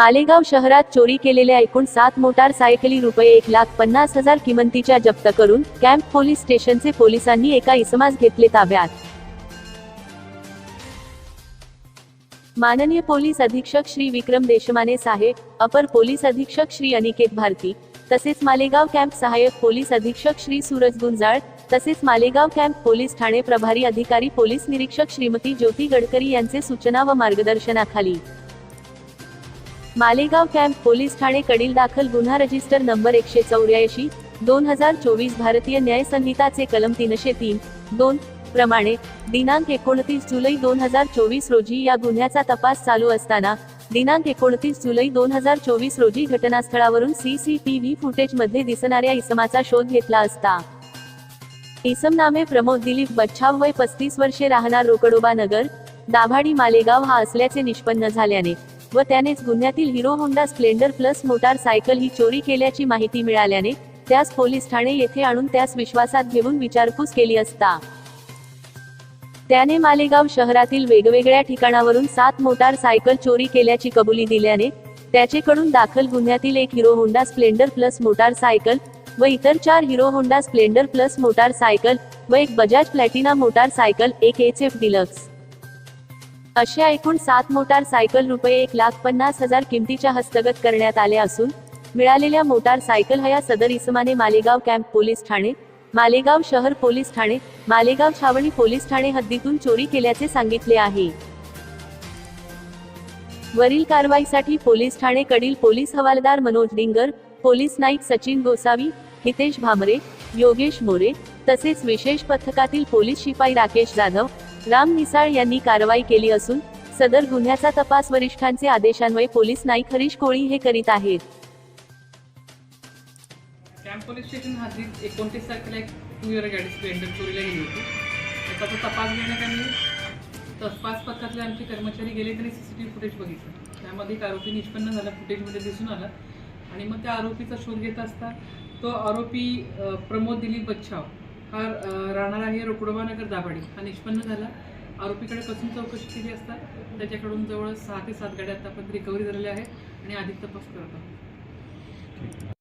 मालेगाव शहरात चोरी केलेल्या एकूण सात मोटार सायकली रुपये एक लाख पन्नास हजार किमतीच्या जप्त करून कॅम्प पोलीस स्टेशनचे पोलिसांनी एका इसमास घेतले ताब्यात. माननीय पोलीस अधीक्षक श्री विक्रम देशमाने साहेब अपर पोलीस अधीक्षक श्री अनिकेत भारती तसेच मालेगाव कॅम्प सहाय्यक पोलीस अधीक्षक श्री सूरज गुंजाळ तसेच मालेगाव कॅम्प पोलीस ठाणे प्रभारी अधिकारी पोलीस निरीक्षक श्रीमती ज्योती गडकरी यांचे सूचना व मार्गदर्शनाखाली मालेगाव कॅम्प पोलीस ठाणे कडील दाखल गुन्हा रजिस्टर नंबर एकशे चौऱ्याऐंशी दोन हजार चोवीस भारतीय न्याय संहिताचे कलम तीनशे तीन दोन प्रमाणे दिनांक एकोणतीस जुलै दोन हजार चोवीस रोजी या गुन्ह्याचा तपास चालू असताना दिनांक एकोणतीस जुलै दोन हजार चोवीस रोजी घटनास्थळावरून सीसीटीव्ही फुटेजमध्ये दिसणाऱ्या इसमाचा शोध घेतला असता. इसम नामे प्रमोद दिलीप बच्छाव वय पस्तीस वर्षे राहणार रोकडोबा नगर दाभाडी मालेगाव हा असल्याचे निष्पन्न झाल्याने व त्यानेच गुन्ह्यातील Hero Honda Splendor Plus motorcycle ही चोरी केल्याची माहिती मिळाल्याने त्यास पोलीस ठाणे येथे आणून त्यास विश्वासात घेऊन विचारपूस केली असता. त्याने मालेगाव शहरातील वेगवेगळ्या ठिकाणावरून सात मोटार सायकल चोरी केल्याची कबुली दिल्याने त्याचेकडून दाखल गुन्ह्यातील एक Hero Honda Splendor Plus motorcycle व इतर चार Hero Honda Splendor Plus motorcycle व एक बजाज प्लॅटिना मोटार सायकल एक एच एफ डिलक्स. अशा एकूण सात मोटार सायकल रुपये एक लाख पन्नास हजार किमतीच्या हस्तगत करण्यात आल्या असून मिळालेल्या मोटार सायकल हया सदर इसमाने मालेगाव कॅम्प पोलीस ठाणे मालेगाव शहर पोलीस ठाणे मालेगाव छावणी पोलीस ठाणे हद्दीतून चोरी केल्याचे सांगितले आहे. वरील कारवाईसाठी पोलीस ठाणे कडील पोलीस हवालदार मनोज डिंगर पोलीस नाईक सचिन गोसावी हितेश भामरे योगेश मोरे तसेच विशेष पथकातील पोलीस शिपाई राकेश जाधव राम निसाळ यांनी कारवाई केली असून सदर गुन्ह्याचा तपास वरिष्ठांचे आदेशान्वये पोलीस नाईक हरीश कोळी हे करीत आहेत. कॅम्प पोलीस स्टेशन हद्दीत एकोणतीस तारखेला एक टू व्हीलर गाडी स्प्लेंडर चोरीला गेली होती. त्याचा तपास घेण्यात आम्ही तपास पथकातले आमचे कर्मचारी गेले त्यांनी C C T V footage बघितलं. त्यामध्ये एक आरोपी निष्पन्न झाला फुटेजमध्ये दिसून आला. आणि मग त्या आरोपीचा शोध घेत असता तो आरोपी प्रमोद दिलीप बच्छाव. हा राहणार आहे रोकडोबानगर दाभाडी हा निष्पन्न झाला. आरोपीकडे कसून चौकशी केली असता त्याच्याकडून जवळ सहा ते सात गाड्या आतापर्यंत रिकव्हरी झालेल्या आहेत आणि अधिक तपास करत आहोत.